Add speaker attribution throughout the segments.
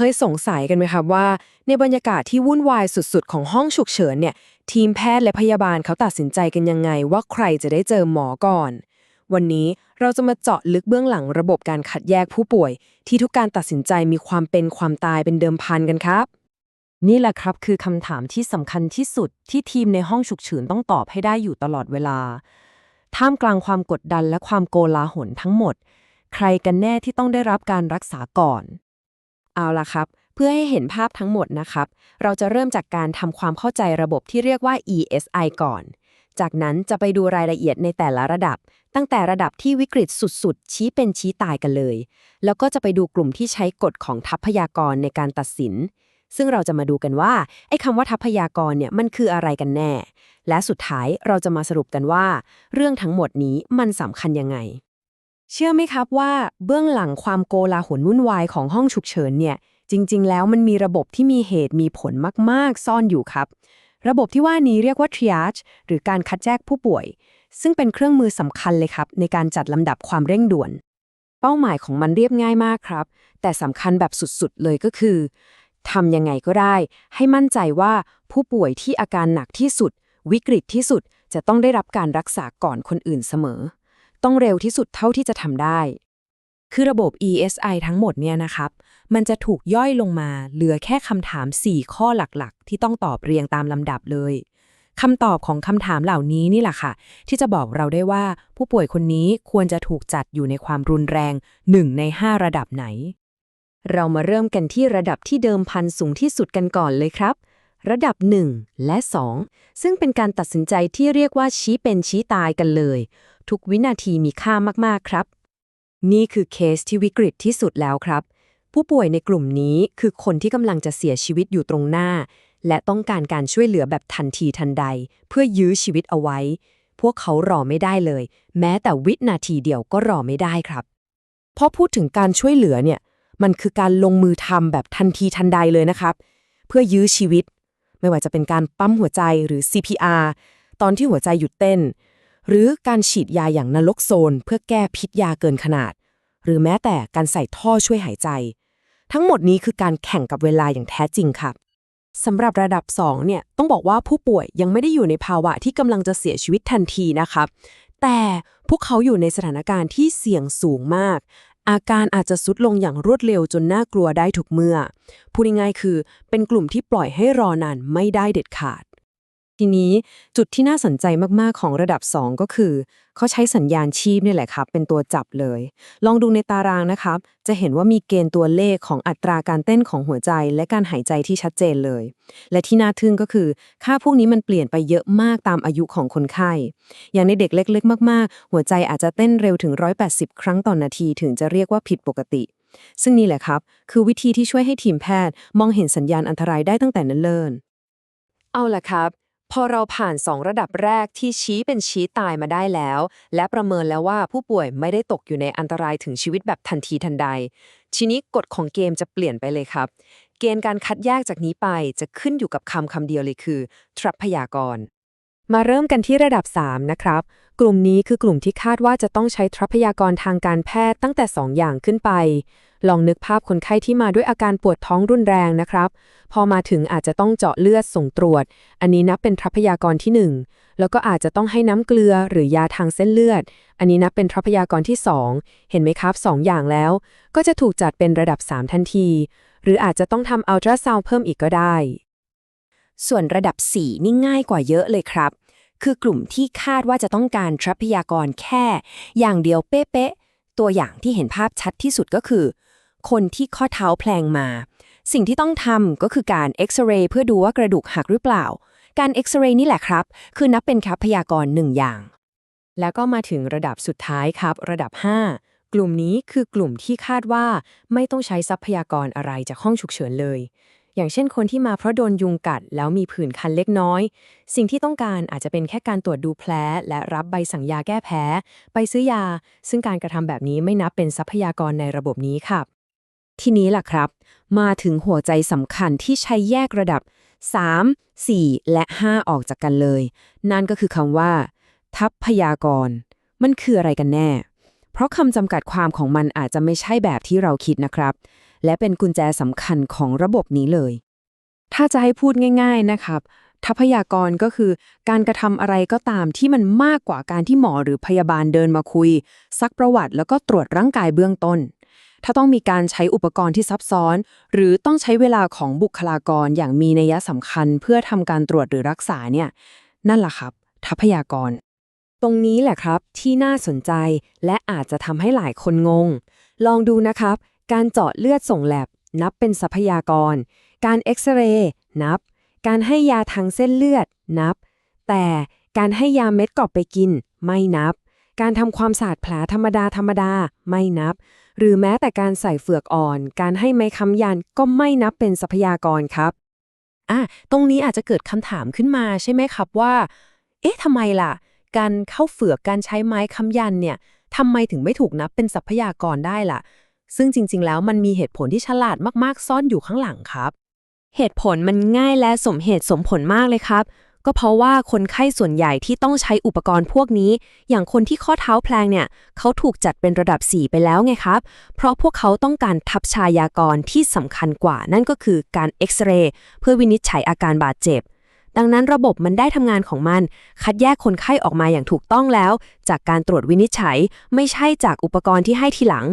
Speaker 1: เคยสงสัยกันไหมครับว่า ในบรรยากาศที่วุ่นวายสุดๆ ของห้องฉุกเฉินเนี่ย ทีมแพทย์และพยาบาลเขาตัดสินใจกันยังไง ว่าใครจะได้เจอหมอก่อน วันนี้เราจะมาเจาะลึกเบื้องหลังระบบการคัดแยกผู้ป่วย ที่ทุกการตัดสินใจมีความเป็นความตายเป็นเดิมพันกันครับ
Speaker 2: นี่แหละครับคือคำถามที่สำคัญที่สุดที่ทีมในห้องฉุกเฉินต้องตอบให้ได้อยู่ตลอดเวลา ท่ามกลางความกดดันและความโกลาหลทั้งหมด ใครกันแน่ที่ต้องได้รับการรักษาก่อน
Speaker 1: เอาละครับ เพื่อให้เห็นภาพทั้งหมดนะครับ เราจะเริ่มจากการทำความเข้าใจระบบที่เรียกว่า ESI ก่อน จากนั้นจะไปดูรายละเอียดในแต่ละระดับ ตั้งแต่ระดับที่วิกฤตสุดๆ ชี้เป็นชี้ตายกันเลย แล้วก็จะไปดูกลุ่มที่ใช้กฎของทัพพยากรในการตัดสิน ซึ่งเราจะมาดูกันว่าไอ้คำว่าทัพพยากรเนี่ยมันคืออะไรกันแน่ และสุดท้ายเราจะมาสรุปกันว่า เรื่องทั้งหมดนี้มันสำคัญยังไง เชื่อไหมครับว่าเบื้องหลังความโกลาหลวุ่นวายของห้องฉุกเฉินเนี่ย จริง ๆ แล้วมันมีระบบที่มีเหตุมีผลมาก ๆ ซ่อนอยู่ครับ ระบบที่ว่านี้เรียกว่า triage หรือการคัดแยกผู้ป่วย ซึ่งเป็นเครื่องมือสำคัญเลยครับ ในการจัดลำดับความเร่งด่วน เป้าหมายของมันเรียบง่ายมากครับ แต่สำคัญแบบสุด ๆ เลยก็คือทำยังไงก็ได้ ให้มั่นใจว่าผู้ป่วยที่อาการหนักที่สุด วิกฤตที่สุดจะต้องได้รับการรักษาก่อนคนอื่นเสมอ ต้องเร็วที่สุดเท่าที่จะทำได้ คือระบบ ESI ทั้งหมดเนี่ยนะครับ มันจะถูกย่อยลงมาเหลือแค่คำถาม 4 ข้อหลักๆ ที่ต้องตอบเรียงตามลำดับเลยคำตอบของคำถามเหล่านี้นี่แหละค่ะ ที่จะบอกเราได้ว่าผู้ป่วยคนนี้ควรจะถูกจัดอยู่ในความรุนแรง 1 ใน 5 ระดับไหน เรามาเริ่มกันที่ระดับที่เดิมพันสูงที่สุดกันก่อนเลยครับ ระดับ 1 และ 2 ซึ่งเป็นการตัดสินใจที่เรียกว่าชี้เป็นชี้ตายกันเลย ทุกวินาทีมีค่ามากๆครับ นี่คือเคสที่วิกฤตที่สุดแล้วครับ ผู้ป่วยในกลุ่มนี้คือคนที่กำลังจะเสียชีวิตอยู่ตรงหน้า และต้องการการช่วยเหลือแบบทันทีทันใด เพื่อยื้อชีวิตเอาไว้ พวกเขารอไม่ได้เลย แม้แต่วินาทีเดียวก็รอไม่ได้ครับพอพูดถึงการช่วยเหลือเนี่ยมันคือการลงมือทำแบบทันทีทันใดเลยนะครับ เพื่อยื้อชีวิต ไม่ว่าจะเป็นการปั๊มหัวใจหรือ CPR ตอนที่หัวใจหยุดเต้น หรือการฉีดยาอย่างนรกโซน เพื่อแก้พิษยาเกินขนาด หรือแม้แต่การใส่ท่อช่วยหายใจ ทั้งหมดนี้คือการแข่งกับเวลาอย่างแท้จริงครับสำหรับระดับ 2 เนี่ยต้องบอกว่าผู้ป่วยยังไม่ได้อยู่ในภาวะที่กำลังจะเสียชีวิตทันทีนะครับ แต่พวกเขาอยู่ในสถานการณ์ที่เสี่ยงสูงมาก อาการอาจจะสุดลงอย่างรวดเร็วจนน่ากลัวได้ทุกเมื่อ พูดง่ายๆคือ เป็นกลุ่มที่ปล่อยให้รอนานไม่ได้เด็ดขาด ทีนี้จุดที่น่าสนใจมากๆของระดับ 2 ก็คือเขาใช้สัญญาณชีพนี่แหละครับ เป็นตัวจับเลย ลองดูในตารางนะครับ จะเห็นว่ามีเกณฑ์ตัวเลขของอัตราการเต้นของหัวใจ และการหายใจที่ชัดเจนเลย และที่น่าทึ่งก็คือ ค่าพวกนี้มันเปลี่ยนไปเยอะมากตามอายุของคนไข้ อย่างในเด็กเล็ก ๆ มาก ๆ หัวใจอาจจะเต้นเร็วถึง 180 ครั้งต่อนนาทีถึงจะเรียกว่าผิดปกติซึ่งนี่แหละครับ คือวิธีที่ช่วยให้ทีมแพทย์ มองเห็นสัญญาณอันตรายได้ตั้งแต่นั้นเนิ่นเอาล่ะครับ พอเราผ่าน 2 ระดับแรกที่ชี้เป็นชี้ตายมาได้แล้ว และประเมินแล้วว่าผู้ป่วยไม่ได้ตกอยู่ในอันตรายถึงชีวิตแบบทันทีทันใด ทีนี้กฎของเกมจะเปลี่ยนไปเลยครับ เกณฑ์การคัดแยกจากนี้ไปจะขึ้นอยู่กับคำคำเดียวเลยคือทรัพยากร มาเริ่มกันที่ระดับ 3 นะครับ กลุ่มนี้คือกลุ่มที่คาดว่าจะต้องใช้ทรัพยากรทางการแพทย์ตั้งแต่ 2 อย่างขึ้นไป ลองนึกภาพคนไข้ที่มาด้วยอาการปวดท้องรุนแรงนะครับ พอมาถึงอาจจะต้องเจาะเลือดส่งตรวจ อันนี้นับเป็นทรัพยากรที่ 1 แล้วก็อาจจะต้องให้น้ำเกลือหรือยาทางเส้นเลือด อันนี้นับเป็นทรัพยากรที่ 2 เห็นไหมครับ 2 อย่างแล้ว ก็จะถูกจัดเป็นระดับ 3 ทันที หรืออาจจะต้องทำอัลตราซาวด์เพิ่มอีกก็ได้
Speaker 3: ส่วนระดับ 4 นี่ง่ายกว่าเยอะเลยครับ คือกลุ่มที่คาดว่าจะต้องการทรัพยากรแค่ อย่างเดียวเป๊ะๆตัวอย่างที่เห็นภาพชัดที่สุดก็คือ คนที่ข้อเท้าแพลงมา สิ่งที่ต้องทำก็คือการเอ็กซเรย์เพื่อดูว่ากระดูกหักหรือเปล่า การเอ็กซเรย์นี่แหละครับ คือนับเป็นทรัพยากรหนึ่งอย่าง
Speaker 1: แล้วก็มาถึงระดับสุดท้ายครับ ระดับ 5 กลุ่มนี้คือกลุ่มที่คาดว่าไม่ต้องใช้ทรัพยากรอะไรจากห้องฉุกเฉินเลย อย่างเช่นคนที่มาเพราะโดนยุงกัด แล้วมีผื่นคันเล็กน้อย สิ่งที่ต้องการอาจจะเป็นแค่การตรวจดูแผลและรับใบสั่งยาแก้แพ้ ไปซื้อยา ซึ่งการกระทำแบบนี้ไม่นับเป็นทรัพยากรในระบบนี้ครับทีนี้ล่ะครับ มาถึงหัวใจสำคัญที่ใช้แยกระดับ 3 4 และ 5 ออกจากกันเลย นั่นก็คือคำว่า ทัพพยากร มันคืออะไรกันแน่ เพราะคำจำกัดความของมันอาจจะไม่ใช่แบบที่เราคิดนะครับ และเป็นกุญแจสำคัญของระบบนี้เลย
Speaker 2: ถ้าจะให้พูดง่าย ๆนะครับทรัพยากรก็คือการกระทำอะไรก็ตามที่มันมากกว่าการที่หมอหรือพยาบาลเดินมาคุย ซักประวัติแล้วก็ตรวจร่างกายเบื้องต้น ถ้าต้องมีการใช้อุปกรณ์ที่ซับซ้อน หรือต้องใช้เวลาของบุคลากรอย่างมีนัยสำคัญ เพื่อทำการตรวจหรือรักษาเนี่ย นั่นแหละครับ ทรัพยากร
Speaker 1: ตรงนี้แหละครับที่น่าสนใจและอาจจะทำให้หลายคนงง ลองดูนะครับ การเจาะเลือดส่งแลบ นับเป็นทรัพยากร การเอ็กซเรย์นับ การให้ยาทางเส้นเลือด นับ แต่การให้ยาเม็ดกรอบไปกิน ไม่นับ การทำความสะอาดแผลธรรมดาธรรมดาไม่นับ หรือแม้แต่การใส่เฟือกอ่อน การให้ไม้ค้ำยันก็ไม่นับเป็นทรัพยากรครับ
Speaker 2: อะตรงนี้อาจจะเกิดคำถามขึ้นมาใช่ไหมครับว่า เอ๊ะทำไมล่ะ การเข้าเฝือกการใช้ไม้ค้ำยันเนี่ยทำไมถึงไม่ถูกนับเป็นทรัพยากรได้ล่ะ ซึ่งจริง ๆ แล้วมันมีเหตุผลที่ฉลาดมากๆ ซ่อนอยู่ข้างหลังครับ
Speaker 1: เหตุผลมันง่ายและสมเหตุสมผลมากเลยครับ ก็เพราะว่าคนไข้ส่วนใหญ่ที่ต้องใช้อุปกรณ์พวกนี้ อย่างคนที่ข้อเท้าแพลงเนี่ย เขาถูกจัดเป็นระดับ 4 ไปแล้วไงครับ เพราะพวกเขาต้องการทับชายากรที่สำคัญกว่า นั่นก็คือการเอ็กซเรย์เพื่อวินิจฉัยอาการบาดเจ็บดังนั้นระบบมันได้ทำงานของมัน คัดแยกคนไข้ออกมาอย่างถูกต้องแล้ว จากการตรวจวินิจฉัย ไม่ใช่จากอุปกรณ์ที่ให้ทีหลัง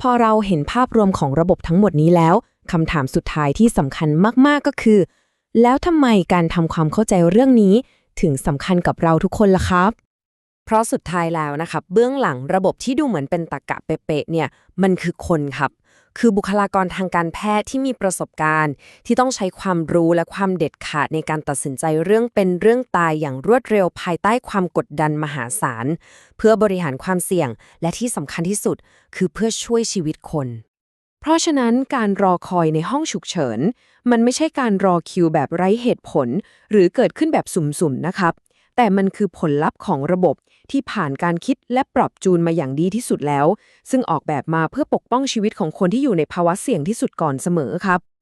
Speaker 1: พอเราเห็นภาพรวมของระบบทั้งหมดนี้แล้วคำถามสุดท้ายที่สำคัญมากๆก็คือ แล้วทำไมการทำความเข้าใจเรื่องนี้ ถึงสำคัญกับเราทุกคนล่ะครับ เพราะสุดท้ายแล้วนะครับเบื้องหลังระบบที่ดูเหมือนเป็นตะกกะเป๊ะๆเนี่ยมันคือคนครับ คือบุคลากรทางการแพทย์ที่มีประสบการณ์ ที่ต้องใช้ความรู้และความเด็ดขาดในการตัดสินใจเรื่องเป็นเรื่องตายอย่างรวดเร็วภายใต้ความกดดันมหาศาล เพื่อบริหารความเสี่ยง และที่สำคัญที่สุด คือเพื่อช่วยชีวิตคน เพราะฉะนั้นการรอคอยในห้องฉุกเฉิน มันไม่ใช่การรอคิวแบบไร้เหตุผล หรือเกิดขึ้นแบบสุ่มๆนะครับ แต่มันคือผลลัพธ์ของระบบที่ผ่านการคิดและปรับจูนมาอย่างดีที่สุดแล้ว ซึ่งออกแบบมาเพื่อปกป้องชีวิตของคนที่อยู่ในภาวะเสี่ยงที่สุดก่อนเสมอครับ